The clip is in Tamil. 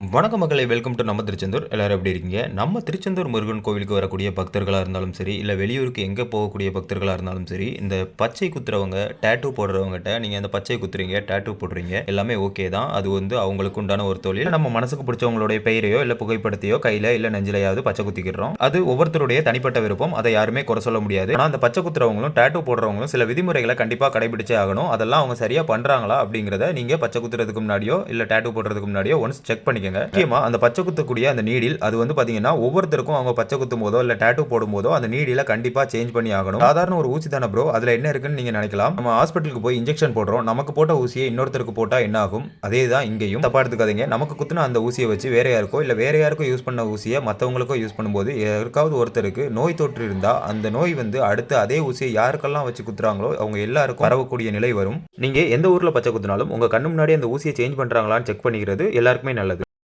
வணக்கம் மக்களை வெல்கம் டு நம்ம திருச்செந்தூர். எல்லோரும் எப்படி இருக்கீங்க? நம்ம திருச்செந்தூர் முருகன் கோவிலுக்கு வரக்கூடிய பக்தர்களாக இருந்தாலும் சரி இல்லை வெளியூருக்கு எங்கே போகக்கூடிய பக்தர்களாக இருந்தாலும் சரி இந்த பச்சை குத்துறவங்க டேட்டூ போடுறவங்ககிட்ட நீங்கள் அந்த பச்சை குத்துறீங்க டேட்டூ போடுறீங்க எல்லாமே ஓகே தான். அது வந்து அவங்களுக்கு உண்டான ஒரு தொழில். நம்ம மனசுக்கு பிடிச்சவங்களுடைய பெயரையோ இல்லை புகைப்படத்தையோ கையில் இல்லை நெஞ்சிலையாவது பச்சை குத்திக்கிறோம். அது ஒவ்வொருத்தருடைய தனிப்பட்ட விருப்பம். அதை யாருமே குறை சொல்ல முடியாது. ஆனால் அந்த பச்சை குத்துறவங்களும் டேட்டூ போடுறவங்களும் சில விதிமுறைகளை கண்டிப்பாக கடைபிடிச்சே ஆகணும். அதெல்லாம் அவங்க சரியாக பண்ணுறாங்களா அப்படிங்கிறத நீங்கள் பச்சை குத்துறதுக்கு முன்னாடியோ இல்லை டேட்டூ போடுறதுக்கு முன்னாடியோ ஒன்ஸ் செக் பண்ணிக்கோங்க. முக்கியமா அந்த பச்சை குத்தக்கூடிய அந்த நீடில் அது வந்து பார்த்தீங்கன்னா ஒவ்வொருத்தருக்கும் அவங்க பச்சை குத்தும் போதோ இல்லை டேட்டூ போடும் போதோ அந்த நீடில கண்டிப்பாக சேஞ்ச் பண்ணி ஆகணும். சாதாரண ஒரு ஊசி தானே ப்ரோ அதில் என்ன இருக்குன்னு நீங்கள் நினைக்கலாம். நம்ம ஹாஸ்பிட்டலுக்கு போய் இன்ஜெக்ஷன் போடுறோம். நமக்கு போட்ட ஊசியை இன்னொருத்தருக்கு போட்டால் என்ன ஆகும் அதே தான் இங்கேயும். தப்பா எடுத்துக்காதீங்க. நமக்கு குத்துன அந்த ஊசியை வச்சு வேற யாருக்கோ இல்லை வேற யாருக்கோ யூஸ் பண்ண ஊசியை மத்தவங்களுக்கோ யூஸ் பண்ணும்போது யாருக்காவது ஒருத்தருக்கு நோய் தொற்று இருந்தால் அந்த நோய் வந்து அடுத்து அதே ஊசியை யாருக்கெல்லாம் வச்சு குத்துறாங்களோ அவங்க எல்லாருக்கும் வரக்கூடிய நிலை வரும். நீங்கள் எந்த ஊரில் பச்சை குத்துனாலும் உங்கள் கண்ணு முன்னாடி அந்த ஊசியை சேஞ்ச் பண்ணுறாங்களான்னு செக் பண்ணிக்கிறது எல்லாருக்குமே நல்லது.